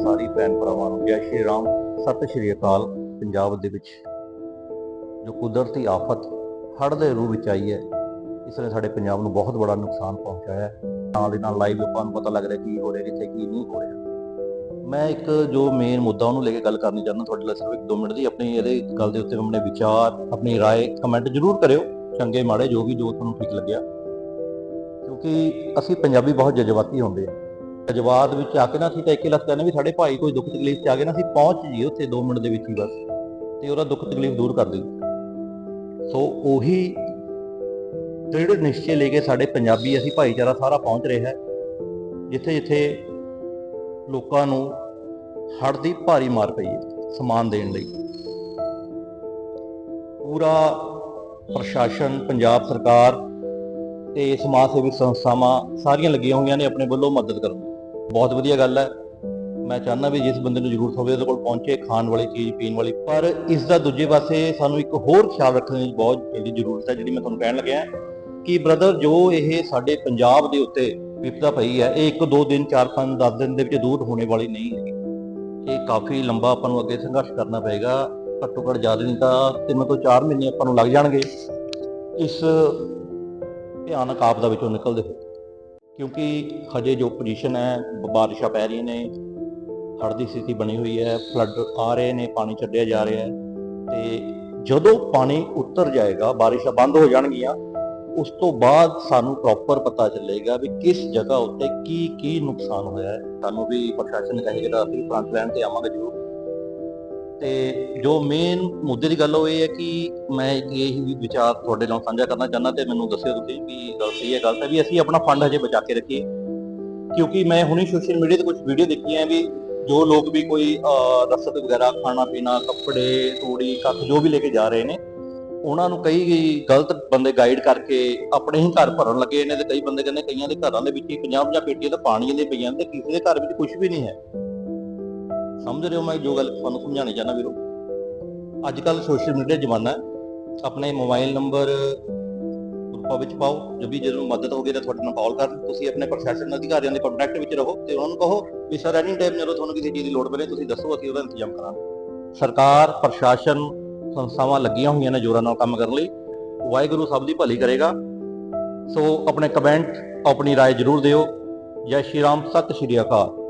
ਸਾਰੇ ਭੈਣ ਭਰਾਵਾਂ ਨੂੰ ਜੈ ਸ਼੍ਰੀ ਰਾਮ ਸਤਿ ਸ਼੍ਰੀ ਅਕਾਲ ਪੰਜਾਬ ਦੇ ਵਿੱਚ ਜੋ ਕੁਦਰਤੀ ਆਫਤ ਹੜ੍ਹ ਦੇ ਰੂਪ ਵਿੱਚ ਆਈ ਹੈ ਇਸ ਨੇ ਸਾਡੇ ਪੰਜਾਬ ਨੂੰ ਬਹੁਤ ਬੜਾ ਨੁਕਸਾਨ ਪਹੁੰਚਾਇਆ ਹੈ ਨਾਲ ਦੇ ਨਾਲ ਲਾਈਵ ਆਪਾਂ ਨੂੰ ਪਤਾ ਲੱਗ ਰਿਹਾ ਕੀ ਹੋ ਰਿਹਾ ਕਿੱਥੇ ਕੀ ਨਹੀਂ ਹੋ ਰਿਹਾ ਮੈਂ ਇੱਕ ਜੋ ਮੇਨ ਮੁੱਦਾ ਉਹਨੂੰ ਲੈ ਕੇ ਗੱਲ ਕਰਨੀ ਚਾਹੁੰਦਾ ਤੁਹਾਡੇ ਲਈ ਸਿਰਫ ਇੱਕ ਦੋ ਮਿੰਟ ਦੀ ਆਪਣੀ ਇਹਦੇ ਗੱਲ ਦੇ ਉੱਤੇ ਆਪਣੇ ਵਿਚਾਰ ਆਪਣੀ رائے ਕਮੈਂਟ ਜ਼ਰੂਰ ਕਰਿਓ ਚੰਗੇ ਮਾੜੇ ਜੋ ਵੀ ਜੋ ਤੁਹਾਨੂੰ ਠੀਕ ਲੱਗਿਆ ਕਿਉਂਕਿ ਅਸੀਂ ਪੰਜਾਬੀ ਬਹੁਤ ਜਜ਼ਬਾਤੀ ਹੁੰਦੇ ਆ ਜਜ਼ਬਾਤ ਵਿੱਚ ਆ ਕੇ ਨਾ ਅਸੀਂ ਤਾਂ ਇੱਕ ਹੀ ਲੱਤ ਕਹਿੰਦੇ ਵੀ ਸਾਡੇ ਭਾਈ ਕੋਈ ਦੁੱਖ ਤਕਲੀਫ ਚ ਆ ਗਏ ਨਾ, ਅਸੀਂ ਪਹੁੰਚ ਜੀ ਉੱਥੇ 2 ਮਿੰਟ ਦੇ ਵਿੱਚ ਹੀ ਬਸ, ਤੇ ਉਹਦਾ ਦੁੱਖ ਤਕਲੀਫ ਦੂਰ ਕਰ ਦਈਏ ਸੋ ਉਹੀ ਦ੍ਰਿੜ ਨਿਸ਼ਚੇ ਲੈ ਕੇ ਸਾਡੇ ਪੰਜਾਬੀ ਅਸੀਂ ਭਾਈਚਾਰਾ ਸਾਰਾ ਪਹੁੰਚ ਰਿਹਾ ਹੈ, ਜਿੱਥੇ ਜਿੱਥੇ ਲੋਕਾਂ ਨੂੰ ਹੜ੍ਹ ਦੀ ਭਾਰੀ ਮਾਰ ਪਈ ਹੈ ਸਮਾਨ ਦੇਣ ਲਈ। ਪੂਰਾ ਪ੍ਰਸ਼ਾਸਨ, ਪੰਜਾਬ ਸਰਕਾਰ ਤੇ ਸਮਾਜ ਸੇਵੀ ਸੰਸਥਾਵਾਂ ਸਾਰੀਆਂ ਲੱਗੀਆਂ ਹੋਈਆਂ ਨੇ ਆਪਣੇ ਵੱਲੋਂ ਮਦਦ ਕਰਨ। ਬਹੁਤ ਵਧੀਆ ਗੱਲ ਹੈ। ਮੈਂ ਚਾਹੁੰਦਾ ਵੀ ਜਿਸ ਬੰਦੇ ਨੂੰ ਜ਼ਰੂਰਤ ਹੋਵੇ ਉਹਦੇ ਕੋਲ ਪਹੁੰਚੇ, ਖਾਣ ਵਾਲੀ ਚੀਜ਼, ਪੀਣ ਵਾਲੀ। ਪਰ ਇਸ ਦਾ ਦੂਜੇ ਪਾਸੇ ਸਾਨੂੰ ਇੱਕ ਹੋਰ ਖਿਆਲ ਰੱਖਣ ਦੀ ਬਹੁਤ ਜਿਹੜੀ ਜ਼ਰੂਰਤ ਹੈ, ਜਿਹੜੀ ਮੈਂ ਤੁਹਾਨੂੰ ਕਹਿਣ ਲੱਗਿਆ, ਕਿ ਬ੍ਰਦਰ ਜੋ ਇਹ ਸਾਡੇ ਪੰਜਾਬ ਦੇ ਉੱਤੇ ਵਿਪਤਾ ਪਈ ਹੈ, ਇਹ 1 2 ਦਿਨ 4 5 10 ਦਿਨ ਦੇ ਵਿੱਚ ਦੂਰ ਹੋਣੇ ਵਾਲੀ ਨਹੀਂ ਹੈ ਇਹ ਕਾਫੀ ਲੰਬਾ ਆਪਾਂ ਨੂੰ ਅੱਗੇ ਸੰਘਰਸ਼ ਕਰਨਾ ਪਏਗਾ। ਘੱਟੋ ਘੱਟ ਜ਼ਿਆਦਾ ਨਹੀਂ ਤਾਂ ਤਿੰਨ ਤੋਂ 4 ਮਹੀਨੇ ਆਪਾਂ ਨੂੰ ਲੱਗ ਜਾਣਗੇ। ਇਸ ਭਿਆਨਕ ਆਪਦਾ ਵਿੱਚੋਂ ਨਿਕਲਦੇ ਹੋਏ। ਕਿਉਂਕਿ ਹਜੇ ਜੋ ਪੋਜੀਸ਼ਨ ਹੈ ਬਾਰਿਸ਼ਾਂ ਪੈ ਰਹੀਆਂ ਨੇ, ਹੜ੍ਹ ਦੀ ਸਥਿਤੀ ਬਣੀ ਹੋਈ ਹੈ ਫਲੱਡ ਆ ਰਹੇ ਨੇ, ਪਾਣੀ ਛੱਡਿਆ ਜਾ ਰਿਹਾ ਹੈ, ਤੇ ਜਦੋਂ ਪਾਣੀ ਉਤਰ ਜਾਏਗਾ, ਬਾਰਿਸ਼ਾਂ ਬੰਦ ਹੋ ਜਾਣਗੀਆਂ, ਉਸ ਤੋਂ ਬਾਅਦ ਸਾਨੂੰ ਪ੍ਰੋਪਰ ਪਤਾ ਚੱਲੇਗਾ ਵੀ ਕਿਸ ਜਗ੍ਹਾ ਉੱਤੇ ਕੀ ਕੀ ਨੁਕਸਾਨ ਹੋਇਆ ਹੈ। ਸਾਨੂੰ ਵੀ ਪ੍ਰਸ਼ਾਸਨ ਕਹੇਗਾ ਅਸੀਂ ਫਰੰਟ ਲਾਈਨ ਤੇ ਆਵਾਂਗੇ ਜ਼ਰੂਰ। ਤੇ ਜੋ ਮੇਨ ਮੁੱਦੇ ਦੀ ਗੱਲ ਉਹ ਇਹ ਹੈ ਕਿ ਮੈਂ ਇਹ ਵੀ ਵਿਚਾਰ ਤੁਹਾਡੇ ਨਾਲ ਸਾਂਝਾ ਕਰਨਾ ਚਾਹੁੰਦਾ ਤੇ ਮੈਨੂੰ ਦੱਸਿਓ ਤੁਸੀਂ ਵੀ ਗੱਲ ਸਹੀ ਹੈ ਗਲਤ ਹੈ ਵੀ ਅਸੀਂ ਆਪਣਾ ਫੰਡ ਹਜੇ ਬਚਾ ਕੇ ਰੱਖੀਏ। ਕਿਉਂਕਿ ਮੈਂ ਹੁਣੇ ਸੋਸ਼ਲ ਮੀਡੀਆ ਤੇ ਕੁਝ ਵੀਡੀਓ ਦੇਖੀਆਂ ਵੀ ਜੋ ਲੋਕ ਵੀ ਕੋਈ ਅਹ, ਰਸਦ ਵਗੈਰਾ ਖਾਣਾ ਪੀਣਾ ਕੱਪੜੇ ਤੂੜੀ ਕੱਖ ਜੋ ਵੀ ਲੈ ਕੇ ਜਾ ਰਹੇ ਨੇ ਉਹਨਾਂ ਨੂੰ ਕਈ ਗਲਤ ਬੰਦੇ ਗਾਈਡ ਕਰਕੇ ਆਪਣੇ ਹੀ ਘਰ ਭਰਨ ਲੱਗੇ ਨੇ ਤੇ ਕਈ ਬੰਦੇ ਕਹਿੰਦੇ ਕਈਆਂ ਦੇ ਘਰਾਂ ਦੇ ਵਿੱਚ ਹੀ 50 50 ਪੇਟੀਆਂ ਤਾਂ ਪਾਣੀ ਦੀਆਂ ਪਈਆਂ ਤੇ ਕਿਸੇ ਦੇ ਘਰ ਵਿੱਚ ਕੁਝ ਵੀ ਨਹੀਂ ਹੈ। ਸਮਝ ਰਹੇ ਹੋ ਮੈਂ ਜੋ ਗੱਲ ਤੁਹਾਨੂੰ ਸਮਝਾਉਣੀ ਚਾਹੁੰਦਾ ਵੀਰੋ ਅੱਜ ਕੱਲ ਸੋਸ਼ਲ ਮੀਡੀਆ ਜ਼ਮਾਨਾ ਹੈ ਆਪਣੇ ਮੋਬਾਈਲ ਨੰਬਰ ਗਰੁੱਪਾਂ ਵਿੱਚ ਪਾਓ ਜਦ ਵੀ ਜਦੋਂ ਮਦਦ ਹੋਵੇ ਤਾਂ ਤੁਹਾਡੇ ਨਾਲ ਕਾਲ ਕਰਨ ਤੁਸੀਂ ਆਪਣੇ ਪ੍ਰਸ਼ਾਸਨ ਅਧਿਕਾਰੀਆਂ ਦੇ ਕੰਟੈਕਟ ਵਿੱਚ ਰਹੋ ਤੇ ਉਹਨਾਂ ਨੂੰ ਕਹੋ ਵੀ ਸਰ ਐਨੀ ਟਾਈਮ ਜਦੋਂ ਤੁਹਾਨੂੰ ਕਿਸੇ ਚੀਜ਼ ਦੀ ਲੋੜ ਪਵੇ ਤੁਸੀਂ ਦੱਸੋ ਅਸੀਂ ਉਹਦਾ ਇੰਤਜ਼ਾਮ ਕਰਾਂਗੇ ਸਰਕਾਰ ਪ੍ਰਸ਼ਾਸਨ ਸੰਸਥਾਵਾਂ ਲੱਗੀਆਂ ਹੋਈਆਂ ਨੇ ਜੋਰਾਂ ਨਾਲ ਕੰਮ ਕਰਨ ਲਈ ਵਾਹਿਗੁਰੂ ਸਭ ਦੀ ਭਲੀ ਕਰੇਗਾ ਸੋ ਆਪਣੇ ਕਮੈਂਟ ਆਪਣੀ رائے ਜ਼ਰੂਰ ਦਿਓ ਜੈ ਸ਼੍ਰੀ ਰਾਮ ਸਤਿ ਸ਼੍ਰੀ ਅਕਾਲ